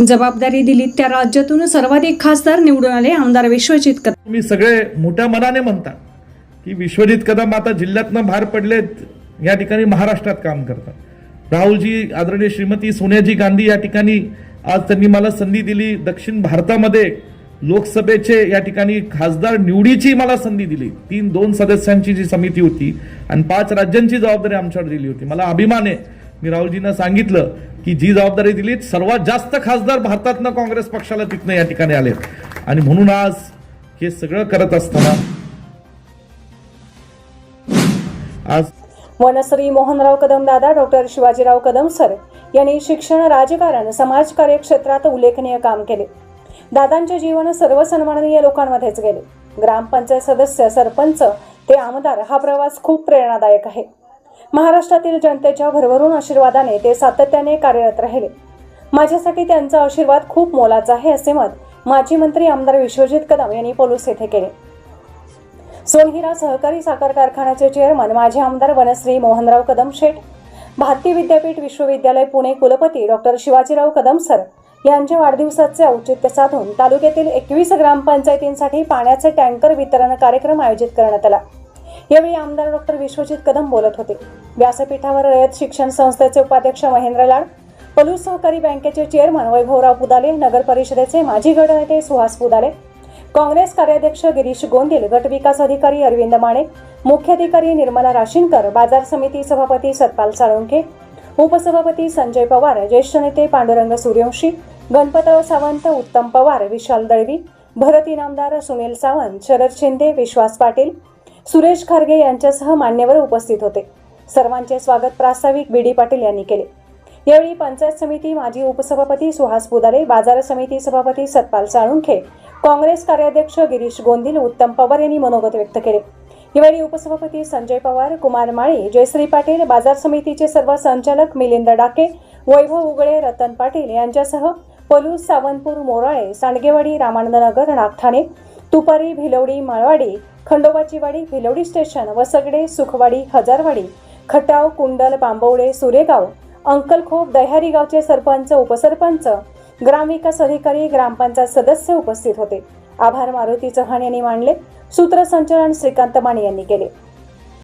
जबाबदारी दिली. त्या राज्यातून सर्वाधिक खासदार निवडून आले आमदार विश्वजित कदम. मी सगळे मोठ्या मनाने म्हणता की विश्वजित कदम आता जिल्ह्यातनं बाहेर पडलेत या ठिकाणी महाराष्ट्रात काम करतात. राहुलजी आदरणीय श्रीमती सोनियाजी गांधी या ठिकाणी आज त्यांनी मला संधी दिली. दक्षिण भारतामध्ये लोकसभेचे या ठिकाणी खासदार निवडीची मला संधी दिली. तीन दोन सदस्यांची जी समिती होती आणि पाच राज्यांची जबाबदारी आमच्यावर दिली होती. मला अभिमान आहे मी राहुलजींना सांगितलं की जी जबाबदारी दिली सर्वात जास्त खासदार भारतातनं काँग्रेस पक्षाला तिथनं या ठिकाणी आले आणि म्हणून आज हे सगळं करत असताना आज वनश्री मोहनराव कदम दादा डॉक्टर शिवाजीराव कदम सर यांनी शिक्षण राजकारण समाजकार्य क्षेत्रात उल्लेखनीय काम केले. दादांचे जीवन सर्वसन्माननीय लोकांमध्येच गेले. ग्रामपंचायत सदस्य सरपंच ते आमदार हा प्रवास खूप प्रेरणादायक आहे. महाराष्ट्रातील जनतेच्या भरभरून आशीर्वादाने ते सातत्याने कार्यरत राहिले. माझ्यासाठी त्यांचा आशीर्वाद खूप मोलाचा आहे असे मत माजी मंत्री आमदार विश्वजित कदम यांनी पोलूस येथे केले. सोनहिरा सहकारी साखर कारखान्याचे चेअरमन माजी आमदार वनश्री मोहनराव कदम शेठ भारती विद्यापीठ विश्वविद्यालय पुणे कुलपती डॉक्टर शिवाजीराव कदम सर यांच्या वाढदिवसाचे औचित्य साधून तालुक्यातील एकवीस ग्रामपंचायतींसाठी पाण्याचे टँकर वितरण कार्यक्रम आयोजित करण्यात आला. यावेळी आमदार डॉक्टर विश्वजित कदम बोलत होते. व्यासपीठावर रयत शिक्षण संस्थेचे उपाध्यक्ष महेंद्र लाड पलूस सहकारी बँकेचे चेअरमन वैभवराव पुदाले नगर परिषदेचे माजी गटनेते सुहास पुदाले काँग्रेस कार्याध्यक्ष गिरीश गोंदिल गट विकास अधिकारी अरविंद माने मुख्याधिकारी निर्मला राशीनकर बाजार समिती सभापती सतपाल साळुंखे उपसभापती संजय पवार ज्येष्ठ नेते पांडुरंग सूर्यवंशी गणपतराव सावंत उत्तम पवार विशाल दळवी भरत इनामदार सुनील सावंत शरद शिंदे विश्वास पाटील सुरेश खारगे यांच्यासह मान्यवर उपस्थित होते. सर्वांचे स्वागत प्रास्ताविक बी डी पाटील यांनी केले. यावेळी पंचायत समिती माजी उपसभापती सुहास पुदारे बाजार समिती सभापती सतपाल साळुंखे काँग्रेस कार्याध्यक्ष गिरीश गोंदिल उत्तम पवार यांनी मनोगत व्यक्त केले. यावेळी उपसभापती संजय पवार कुमार माळी जयश्री पाटील बाजार समितीचे सर्व संचालक मिलिंद डाके वैभव उगळे रतन पाटील यांच्यासह पलूस सावंतपूर मोराळे सांडगेवाडी रामानंदनगर नागठाणे तुपारी भिलवडी माळवाडी खंडोबाची वाडी भिलवडी स्टेशन वसगडे सुखवाडी हजारवाडी खटाव कुंडल बांबवडे सुरेगाव अंकलखोप दह्यारी गावचे सरपंच उपसरपंच ग्रामविकास अधिकारी ग्रामपंचायत सदस्य उपस्थित होते. आभार मारुती चव्हाण यांनी मांडले. सूत्रसंचालन श्रीकांत माने यांनी केले.